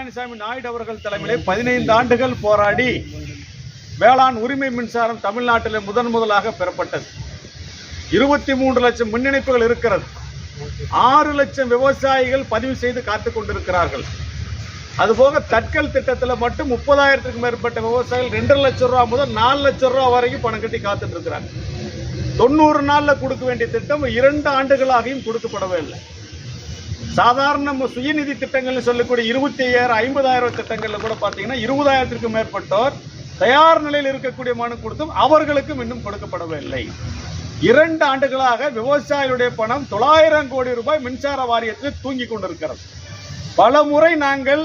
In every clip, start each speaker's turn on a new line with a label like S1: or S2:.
S1: பழனிசாமி நாயுடு அவர்கள் தலைமையிலே பதினைந்து ஆண்டுகள் போராடி வேளாண் உரிமை மின்சாரம் தமிழ்நாட்டில் முதன் முதலாக பெறப்பட்டது. இருபத்தி மூன்று லட்சம் மின் இணைப்புகள் இருக்கிறது. ஆறு லட்சம் விவசாயிகள் பதிவு செய்து காத்துக் கொண்டிருக்கிறார்கள். அதுபோக தட்கல் திட்டத்தில் மட்டும் முப்பதாயிரத்துக்கும் மேற்பட்ட விவசாயிகள் ரெண்டரை லட்சம் ரூபா முதல் நாலு லட்சம் ரூபா வரைக்கும் பணம் கட்டி காத்துட்டு இருக்கிறாங்க. தொண்ணூறு நாள்ல கொடுக்க வேண்டிய திட்டம் இரண்டு ஆண்டுகளாகவும் கொடுக்கப்படவே இல்லை. சாதாரண நம்ம சுயநிதி திட்டங்கள்னு சொல்லக்கூடிய இருபத்தி ஐயாயிரம் ஐம்பதாயிரம் திட்டங்களில் கூட பார்த்தீங்கன்னா இருபதாயிரத்திற்கும் மேற்பட்டோர் தயார் நிலையில் இருக்கக்கூடிய மனு கொடுத்தும் அவர்களுக்கும் இன்னும் கொடுக்கப்படவில்லை. இரண்டு ஆண்டுகளாக விவசாயிகளுடைய பணம் தொள்ளாயிரம் கோடி ரூபாய் மின்சார வாரியத்தில் தூங்கி கொண்டிருக்கிறது. பல முறை நாங்கள்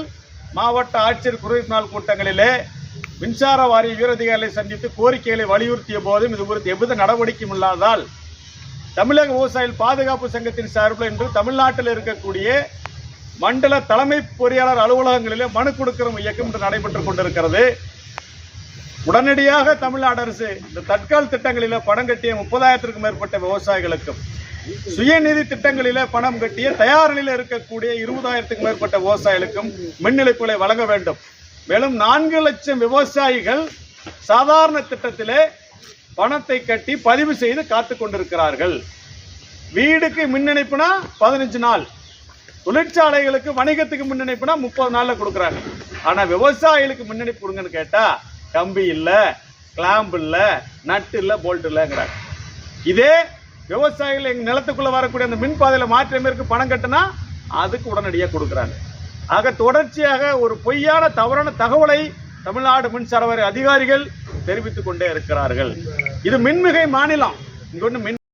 S1: மாவட்ட ஆட்சியர் குறை நாள் கூட்டங்களிலே மின்சார வாரிய உயரதிகாரிகளை சந்தித்து கோரிக்கைகளை வலியுறுத்திய போதும் இது குறித்து எவ்வித நடவடிக்கையும் இல்லாதால் தமிழக விவசாயிகள் பாதுகாப்பு சங்கத்தின் சார்பில் இன்று தமிழ்நாட்டில் இருக்கக்கூடிய மண்டல தலைமை பொறியாளர் அலுவலகங்களிலே மனு கொடுக்கிற இயக்கம் இன்று நடைபெற்றுக் கொண்டிருக்கிறது. உடனடியாக தமிழ்நாடு அரசு இந்த தற்கால் திட்டங்களில் பணம் கட்டிய முப்பதாயிரத்திற்கும் மேற்பட்ட விவசாயிகளுக்கும் சுயநிதி திட்டங்களில பணம் கட்டிய தயார் நிலையில் இருக்கக்கூடிய இருபதாயிரத்துக்கும் மேற்பட்ட விவசாயிகளுக்கும் மின் இணைப்புகளை வழங்க வேண்டும். மேலும் நான்கு லட்சம் விவசாயிகள் சாதாரண திட்டத்திலே பணத்தை கட்டி பதிவு செய்து காத்து கொண்டிருக்கிறார்கள். வீடுக்கு மின் இணைப்புனா பதினஞ்சு நாள். தொழிற்சாலைகளுக்கு வணிகத்துக்கு மின் இணைப்புனா முப்பது நாளில் கொடுக்குறாங்க. ஆனால் விவசாயிகளுக்கு மின் இணைப்பு கொடுங்கன்னு கேட்டால் கம்பி இல்லை கிளாம்ப் இல்லை நட்டு இல்லை போல்ட் இல்லைங்கிறாங்க. இதே விவசாயிகள் எங்கள் நிலத்துக்குள்ளே வரக்கூடிய அந்த மின் பாதையில மாற்றமேற்கு பணம் கட்டினா அதுக்கு உடனடியாக கொடுக்குறாங்க. ஆக தொடர்ச்சியாக ஒரு பொய்யான தவறான தகவலை தமிழ்நாடு மின்சார வாரிய அதிகாரிகள் தெரிவித்துக் கொண்டே இருக்கிறார்கள். இது மின்மிகை மாநிலம். இங்க மின்